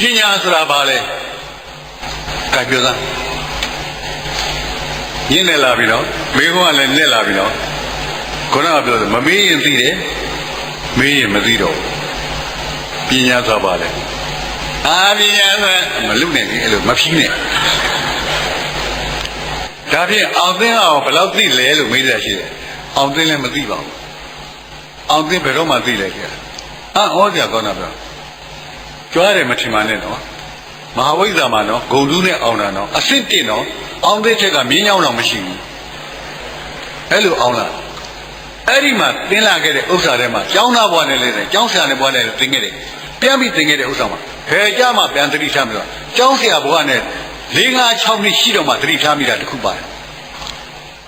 ပညာဆိုတာဘာလဲကဲပြောသားညင်းနေလာပြီနော်မေးခွန်းကလည်းနဲ့လာပြီနော်ခုနကပြောတယ်မမေးရင်သိတယ်မေးရင်မသိတော့ဘူးပညာဆိုတာဘာလဲအာပညာဆိုမလုံနဲ့လေအဲ့လိုမဖြီးနဲ့ဒါဖြင့်အောင်သိအောင်ဘယ်လောက်သိလဲလို့မေးရရှိတယ်အောင်သိလည်းမသိပါဘူးအောင်သိဘယ်တော့မှသိလဲကြအာဟောကြကောင်းတာပြော ကြွားတယ်မထင်ပါနဲ့နော်မဟာဝိဇ္ဇာမှာနော်ဂုံတူးနဲ့အောင်တာနော်အစစ်တင်နော်အောင်သိချက်ကမြင်းကြောင်းတော့မရှိဘူးအဲ့လိုအောင်လားအဲ့ဒီမှာသင်လာခဲ့တဲ့ဥစ္စာထဲမှာကျောင်းသားဘွားနဲ့လည်းကျောင်းဆရာနဲ့ဘွားနဲ့လည်းသင်ခဲ့တယ်ပြန်ပြီးသင်ခဲ့တဲ့ဥစ္စာမှာဘယ်ကြမှာပြန်သတိထားမလို့ကျောင်းဆရာဘွားနဲ့၄၅6နှစ်ရှိတော့မှသတိထားမိတာတခုပါတယ်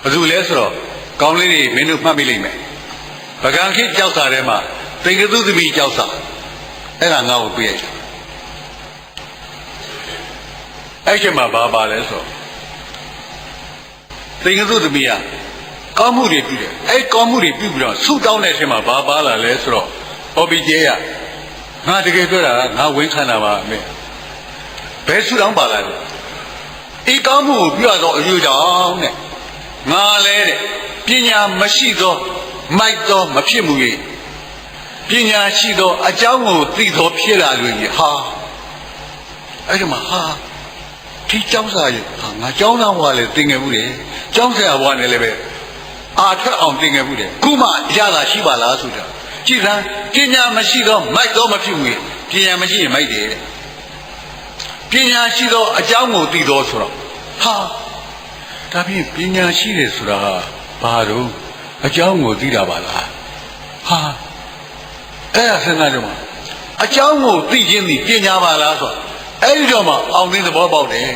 ဘယ်သူလဲဆိုတော့ကောင်းလေးတွေမင်းတို့မှတ်မိလိမ့်မယ်ပကံခိကျောက်စာထဲမှာသင်္ကသုသမီကျောက်စာ အဲ့ဒါငါ့ကိုပြည့်ရတယ်အဲ့ဒီမှာဘာပါလဲဆိုတော့သင်္ကသုသမီးကကောင်းမှုတွေပြုတယ်အဲ့ကောင်းမှုတွေပြုပြီးတော့ဆုတောင်းတဲ့အချိန်မှာဘာပါလာလဲဆိုတော့ဟောဘီကျေကငါတကယ်ပြောတာကငါဝန်ခံတာပါအမေဘယ်ဆုတောင်းပါလာလဲဤကောင်းမှုကိုပြုရတော့အယူကြောင့်တဲ့ငါလဲတဲ့ပညာမရှိသောမိုက်သောမဖြစ်မှု၏ ပညာရှိသောအကြောင်းကိုသိသောဖြစ်လာလို့ကြီးဟာအဲ့ဒီမှာဟာဒီကျောင်းစာကြီးဟာငါကျောင်းသားဘွားလည်းသင်ငယ်ဘူးလေကျောင်းဆရာဘွားနဲ့လည်းပဲအာထွက်အောင်သင်ငယ်ဘူးလေခုမှရတာရှိပါလားဆိုတာကြည်စမ်းပညာမရှိသောမိုက်သောမဖြစ်ဘူးပညာမရှိရင်မိုက်တယ်တဲ့ပညာရှိသောအကြောင်းကိုသိသောဆိုတော့ဟာဒါဖြင့်ပညာရှိတယ်ဆိုတာဘာလို့အကြောင်းကိုသိတာပါလားဟာ အဲ့ဒါစဉ်းစားကြမှာအကြောင်းကိုသိခြင်းသည်ပညာပါလားဆိုတော့အဲ့ဒီတော့မှအောင်သိသဘောပေါက်တယ်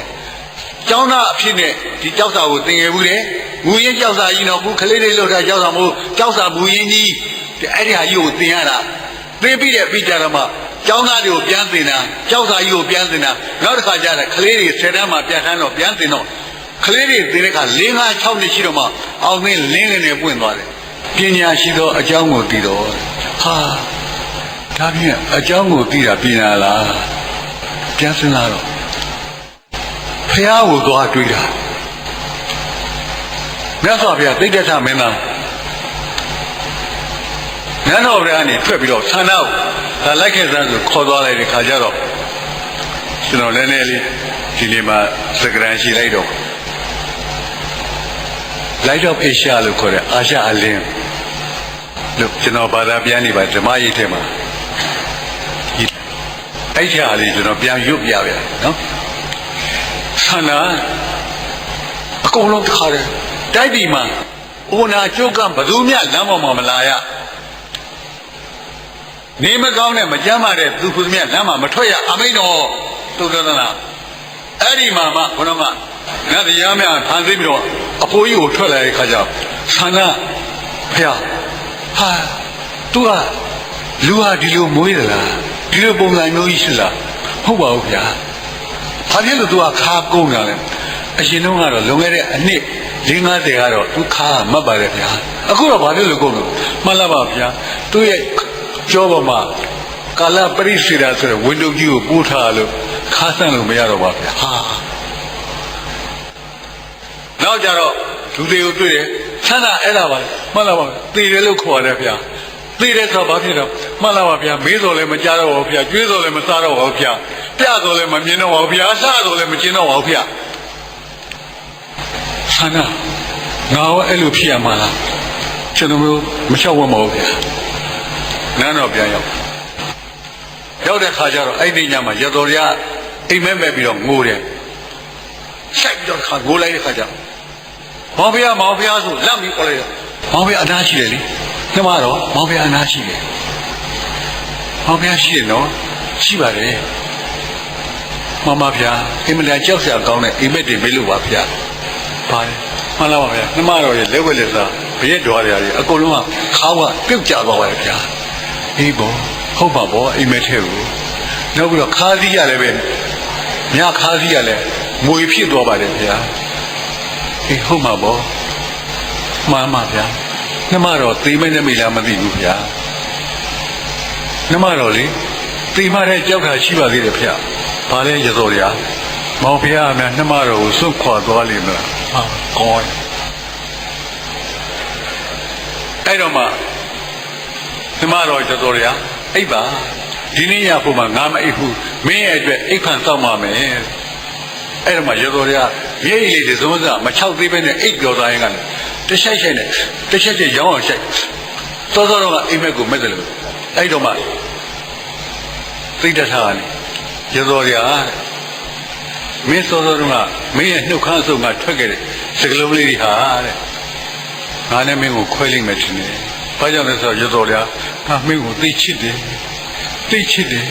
ကျောင်းသားအဖြစ်နဲ့ဒီကြောက်စာကိုသင်ငယ်ဘူးလေမူရင်းကြောက်စာကြီးတော့ခုကလေးလေးလို့တာကြောက်စာမဟုတ်ကြောက်စာမူရင်းကြီးအဲ့ဒီဟာကြီးကိုသင်ရတာသင်ပြီးတဲ့ပြီးကြတော့မှကျောင်းသားတွေကိုပြန်သင်တာကြောက်စာကြီးကိုပြန်သင်တာနောက်တစ်ခါကျတော့ကလေးတွေဆယ်တန်းမှာပြန်ထမ်းတော့ပြန်သင်တော့ကလေးတွေသင်တဲ့အခါ၄၅၆နှစ်ရှိတော့မှအောင်သင်လင်းကနေပွင့်သွားတယ်ပညာရှိသောအကြောင်းကိုသိတော့ဟာ ဒါဖြင့်အကြောင်းကိုသိတာပညာလားပြန်စဉ်းစားတော့ဖះကိုသွားတွေးတာမြတ်စွာဘုရားသိတ္တထမင်းသားနန်းတော်ဘုရားကနေထွက်ပြီးတော့ဆန္ဒကိုဒါလိုက်ခဲ့စမ်းဆိုခေါ်သွားလိုက်တဲ့ခါကျတော့ကျွန်တော်လည်းနည်းလေးဒီနေ့မှစကရန်ရှိလိုက်တော့ Light of Asia လို့ခေါ်တဲ့အာရှအလင်းလို့ကျွန်တော်ဘာသာပြန်နေပါဓမ္မရိပ်ထဲမှာ အဲ့ချာလေးကျွန်တော်ပြန်ရွတ်ပြပြနော်ဆန္ဒအကုန်လုံးတခါတည်းတိုက်ဒီမှာအိုနာကျုပ်ကဘသူမျှလမ်းပေါ်မှာမလာရနေမကောင်းတဲ့မကြမ်းပါတဲ့သူခုမြတ်လမ်းမှာမထွက်ရအမိန်တော်သုတ္တနာအဲ့ဒီမှာမှဘုရားမငါတရားများဖန်သိပြီးတော့အဖိုးကြီးကိုထွက်လာတဲ့ခါကျဆန္ဒဖះဟာသူကလူဟာဒီလိုမွေးသလား ဒီလိုပုံစံမျိုးကြီးရှိလားဟုတ်ပါဘူးဗျာဘာဖြစ်လို့သူကခါကုန်တာလဲအရင်တုန်းကတော့လွန်ခဲ့တဲ့အနှစ်50ကတော့သူခါမတ်ပါတယ်ဗျာအခုတော့ဘာလို့လို့ကုန်လို့မှန်လားပါဗျာသူရဲ့ကြောပေါ်မှာကာလပရိစေတာဆိုတဲ့ဝင်းတုပ်ကြီးကိုပို့ထားလို့ခါဆန့်လို့မရတော့ပါဗျာဟာနောက်ကြတော့လူတွေကိုတွေ့တယ်ဆန္ဒအဲ့ဒါပါမှန်လားပါသေတယ်လို့ခေါ်ရတယ်ဗျာ သေတယ်ဆိုတော့ဘာဖြစ်တော့မှန်လားပါဗျာမေးတော်လည်းမကြတော့ပါဘူးဗျာကျွေးတော်လည်းမစားတော့ပါဘူးဗျာပြတော်လည်းမမြင်တော့ပါဘူးဗျာအစားတော်လည်းမကျင်တော့ပါဘူးဗျာဆန္ဒငါရောအဲ့လိုဖြစ်ရမှာလားကျွန်တော်တို့မလျှောက်ဝတ်မဟုတ်ဗျာနန်းတော်ပြန်ရောက်ရောက်တဲ့ခါကျတော့အဲ့ဒီညမှာရတော်ရအိမ်မက်မဲ့ပြီးတော့ငိုတယ်ဆိုင်ပြီးတော့ခါငိုလိုက်တဲ့ခါကျမောင်ဖះမောင်ဖះဆိုလက်ပြီးခေါ်လိုက်တော့မောင်ဖះအနားရှိတယ်လေ ကျမတော့မောင်ဖះအနားရှိတယ်မောင်ဖះရှိတယ်နော်ရှိပါတယ်မမဖះအိမ်မလန်ကြောက်စရာကောင်းတဲ့အိမ်မက်တွေမေးလို့ပါဖះပါတယ်မှန်လားပါဗျာနှမတော်ရဲ့လက်ဝက်လက်စားဘရက်တော်ရည်အကုန်လုံးကခါးကပြုတ်ကျသွားပါတယ်ဗျာအေးဘောဟုတ်ပါဘောအိမ်မက်ထဲကိုနောက်ပြီးတော့ခါးစည်းရလည်းပဲညခါးစည်းရလည်းမွေဖြစ်သွားပါတယ်ဗျာအေးဟုတ်မှာဘောမှန်ပါဗျာ နှမတော်သိမဲနဲ့မိလားမသိဘူးဗျာနှမတော်လေသိမတဲ့ကြောက်တာရှိပါသေးတယ်ဗျာဘာလဲရတော်ရမောင်ဖះအများနှမတော်ကိုစွန့်ခွာသွားလိမ့်မလားဟာကောင်းအဲ့တော့မှနှမတော်ရတော်ရအိပ်ပါဒီနေ့ရဖို့မှငါမအိပ်ဘူးမင်းရဲ့အတွက်အိပ်ဖန်တောက်ပါမယ်အဲ့တော့မှရတော်ရမျက် ရည်လေးတွေသုံးစားမချောက်သေးပဲနဲ့အိပ်ပြောသားရင်ကလည်းတခြားခြားနဲ့တခြားခြားရောင်းအောင်ရှိုက်သောသောတော့ကအိမ်မက်ကိုမဲ့တယ်လို့အဲ့တော့မှသိတ္တထားတယ်ရတော်ရမင်းသောသောတော့ကမင်းရဲ့နှုတ်ခမ်းအစုံကထွက်ခဲ့တဲ့စကလုံးလေးတွေဟာတဲ့ငါနဲ့မင်းကိုခွဲလိုက်မယ်ထင်တယ်ဘာကြောင့်လဲဆိုတော့ရတော်ရငါမင်းကိုသိချစ်တယ်သိချစ်တယ်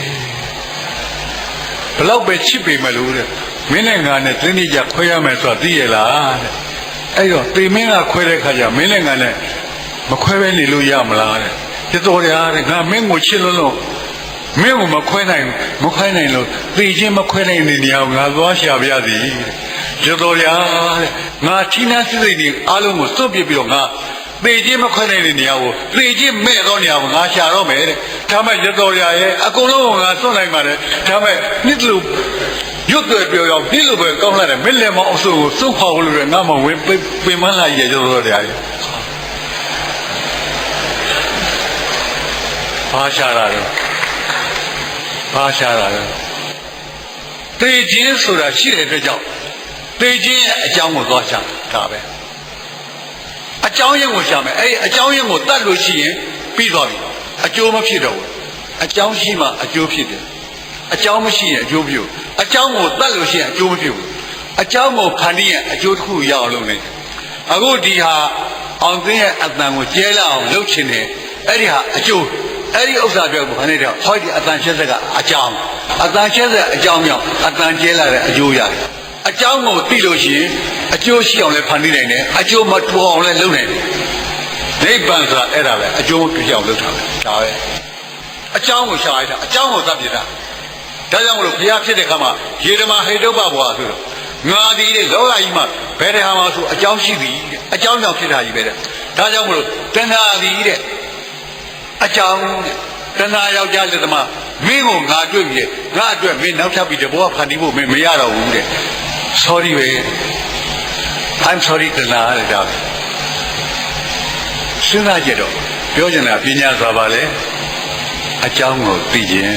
ဘလောက်ပဲချစ်ပေမလို့တဲ့ မင်းနဲ့ငါနဲ့တင်းနေကြခွဲရမယ်ဆိုတာသိရလားတဲ့အဲ့တော့တေမင်းကခွဲတဲ့ခါကျမင်းနဲ့ငါနဲ့မခွဲပဲနေလို့ရမလားတဲ့ရတော်ရတဲ့ငါမင်းကိုချစ်လို့လို့မင်းကိုမခွဲနိုင်မခွဲနိုင်လို့သိချင်းမခွဲနိုင်တဲ့နေရာကိုငါသွားရှာပြရသည်ရတော်ရတဲ့ငါချိနာစစ်စိတ်တွေအားလုံးကိုစွန့်ပစ်ပြီးတော့ငါ သေခြင်းမခွဲနိုင်တဲ့နေရာကိုသေခြင်းမဲ့သောနေရာကိုငါရှာတော့မယ်တဲ့ဒါမှရတော်ရရဲ့အကုန်လုံးကိုငါစွန့်နိုင်ပါတယ်ဒါမှနှစ်လူရွတ်တွေပြောရောက်ဒီလိုပဲကောင်းလာတယ်မင်းလည်းမအောင်ဆိုကိုစွန့်ဖောက်လို့လည်းငါမဝင်ပင်မလာရရတော်ရရဲ့ဘာရှာတာလဲဘာရှာတာလဲသေခြင်းဆိုတာရှိတဲ့အတွက်ကြောင့်သေခြင်းရဲ့အကြောင်းကိုသွားရှာဒါပဲ အကြောင်းရင်းကိုရှာမယ်အဲ့ဒီအကြောင်းရင်းကိုတတ်လို့ရှိရင်ပြီးသွားပြီအကျိုးမဖြစ်တော့ဘူးအကြောင်းရှိမှအကျိုးဖြစ်တယ်အကြောင်းမရှိရင်အကျိုးပြုအကြောင်းကိုတတ်လို့ရှိရင်အကျိုးမဖြစ်ဘူးအကြောင်းကိုဖန်တီးရင်အကျိုးတစ်ခုရအောင်လုပ်နေတယ်အခုဒီဟာအောင်သိရဲ့အတန်ကိုကျဲလာအောင်လုပ်ချင်တယ်အဲ့ဒီဟာအကျိုးအဲ့ဒီဥစ္စာပြောကိုခဏတည်းဟောဒီအတန်ရှက်ဆက်ကအကြောင်းအတန်ရှက်ဆက်အကြောင်းကြောင့်အတန်ကျဲလာတဲ့အကျိုးရတယ် အကြောင်းကိုသိလို့ရှိရင်အကျိုးရှိအောင်လည်းဖန်တီးနိုင်တယ်အကျိုးမတူအောင်လည်းလုပ်နိုင်တယ်နိဗ္ဗာန်ဆိုတာအဲ့ဒါပဲအကျိုးပြအောင်လုပ်တာပဲဒါပဲအကြောင်းကိုရှာလိုက်တာအကြောင်းကိုသတ်ပြတာဒါကြောင့်မလို့ဘုရားဖြစ်တဲ့ခါမှာယေဓမဟေတုပ္ပဘွာဆိုတော့ငါဒီလေလောကကြီးမှာဘယ်တဟာမှာဆိုအကြောင်းရှိသည်တဲ့အကြောင်းကြောင့်ဖြစ်တာကြီးပဲတဲ့ဒါကြောင့်မလို့တဏှာသည်တဲ့အကြောင်းတဲ့တဏှာယောက်ျားလက်သမားမင်းကိုငါတွေ့ပြီငါအတွက်မင်းနောက်ထပ်ပြီးတဘောဖန်တီးဖို့မင်းမရတော့ဘူးတဲ့ sorry ပဲ I'm sorry တဏှာတဲ့ဒါစဉ်းစားကြတော့ပြောချင်တာပညာစွာပါလေအကြောင်းကိုသိခြင်း